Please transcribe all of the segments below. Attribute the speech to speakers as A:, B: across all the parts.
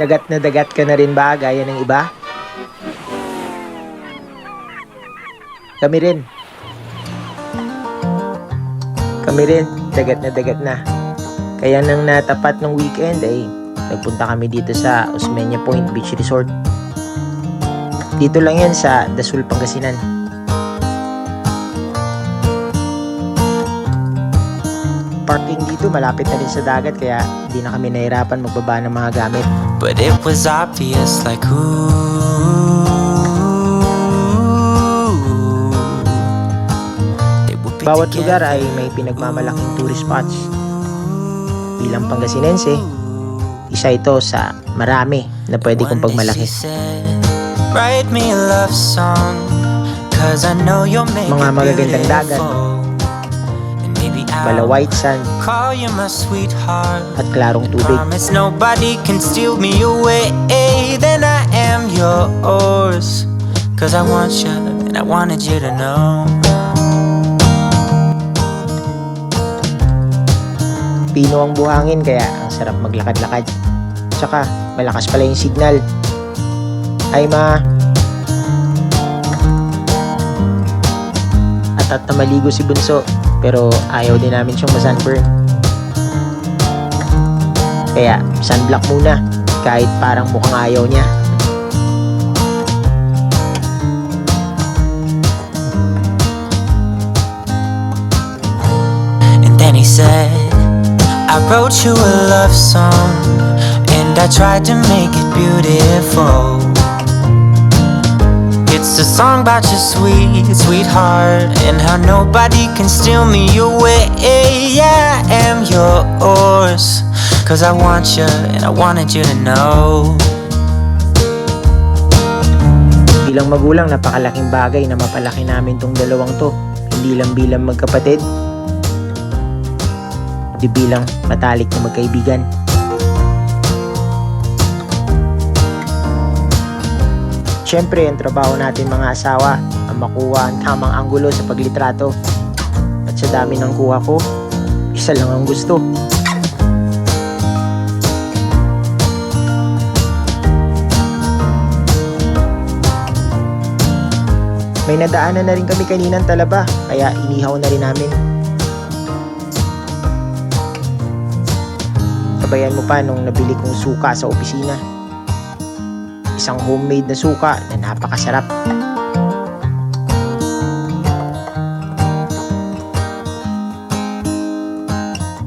A: Dagat na dagat ka na rin ba gaya ng iba? Kami rin. Kami rin, dagat na dagat na. Kaya nang natapat ng weekend ay nagpunta kami dito sa Osmeña Point Beach Resort. Dito lang yan sa Dasul, Pangasinan. Parking dito malapit na rin sa dagat kaya hindi na kami nahirapan magbaba ng mga gamit.
B: But it was obvious, like, ooh.
A: Bawat lugar ay may pinagmamalaking tourist spots. Bilang Pangasinense, isa ito sa marami na pwede kong pagmalaki. Mga magagandang dagat.
B: I'll
A: white sand
B: call you my sweetheart.
A: at klarong tubig.
B: Nobody can steal me away. Then I am yours. Cause I want you, and I wanted you to know.
A: Pino ang buhangin kaya ang sarap maglakad-lakad. Tsaka malakas pala yung signal. Ay ma. At at na maligo si Bunso pero ayaw din namin siyang masunburn. Kaya sunblock muna kahit parang mukhang ayaw niya.
B: And then he said, I wrote you a love song, and I tried to make it beautiful. It's a song about your sweet, sweetheart, and how nobody can steal me away. Yeah, I am yours, cause I want you, and I wanted you to know.
A: Bilang magulang, napakalaking bagay na mapalaki namin tong dalawang to. Hindi lang bilang magkapatid, di bilang matalik na magkaibigan. Siyempre, ang trabaho natin mga asawa ang makuha ang tamang anggulo sa paglitrato. At sa dami ng kuha ko, isa lang ang gusto. May nadaanan na rin kami kaninang talaba, kaya inihaw na rin namin. Sabayan mo pa nung nabili kong suka sa opisina. Isang homemade na suka na napakasarap.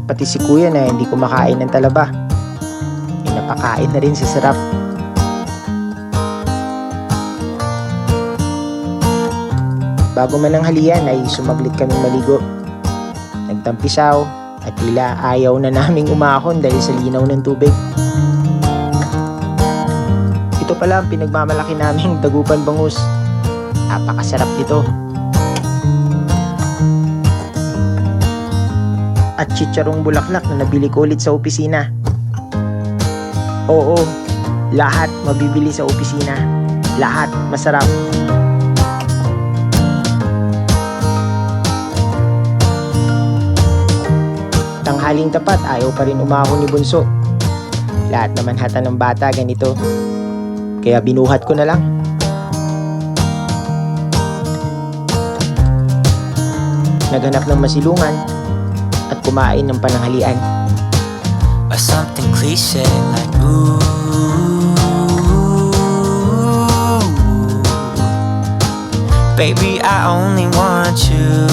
A: Pati si kuya na hindi kumakain ng talaba. Ay napakain na rin sa sarap. Bago man ang halian ay sumaglit kaming maligo. Nagtampisaw at tila ayaw na naming umahon dahil sa linaw ng tubig. Ito pala ang pinagmamalaki naming dagupan bangus. Napakasarap nito. At chicharong bulaklak na nabili ko ulit sa opisina. Oo, lahat mabibili sa opisina. Lahat masarap. Tanghaling tapat, ayaw pa rin umahon ni Bunso. Lahat naman hata ng bata ganito. Kaya binuhat ko na lang. Naghanap ng masilungan at kumain ng pananghalian.
B: or something cliche like ooh. Baby, I only want you.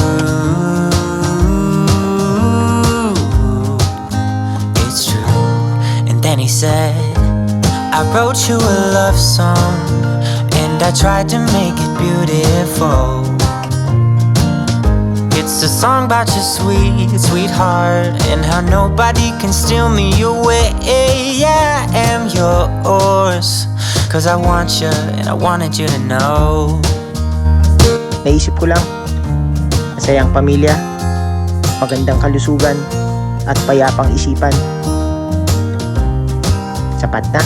B: It's true. And then he said, I wrote you a love song, and I tried to make it beautiful. It's a song about your sweet, sweetheart And how nobody can steal me away Yeah, I am yours Cause I want you and I wanted you to know
A: Naisip ko lang, masayang pamilya, magandang kalusugan, at payapang isipan. Sapat na.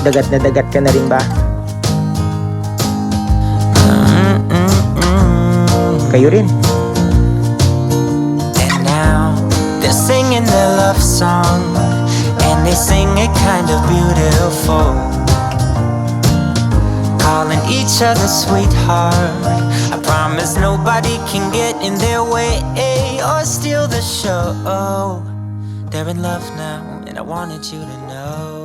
A: Dagat na dagat ka na rin ba? Kayo rin.
B: And now, they're singing their love song And they sing it kind of beautiful Calling each other sweetheart I promise nobody can get in their way eh, Or steal the show They're in love now and I wanted you to know